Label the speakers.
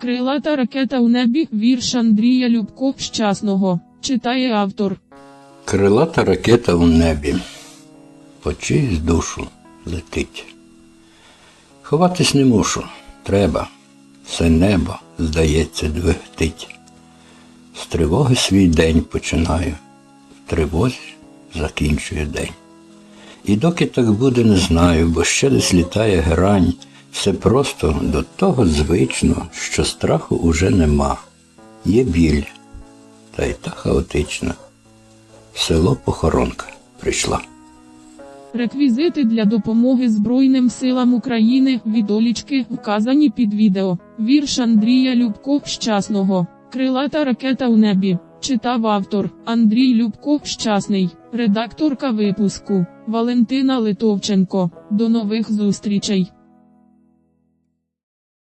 Speaker 1: Крилата ракета у небі, вірш Андрія Любко Щасного. Читає автор.
Speaker 2: Крилата ракета у небі, по чиюсь душу летить. Ховатись не мушу, треба, все небо, здається, двигтить. З тривоги свій день починаю, в тривозі закінчую день. І доки так буде, не знаю, бо ще десь літає грань, все просто до того звично, що страху уже нема. Є біль, та й та хаотична. Село похоронка прийшла.
Speaker 1: Реквізити для допомоги Збройним силам України відолічки вказані під відео. Вірш Андрія Любко Щасного. Крилата ракета у небі. Читав автор Андрій Любко Щасний, редакторка випуску Валентина Литовченко. До нових зустрічей.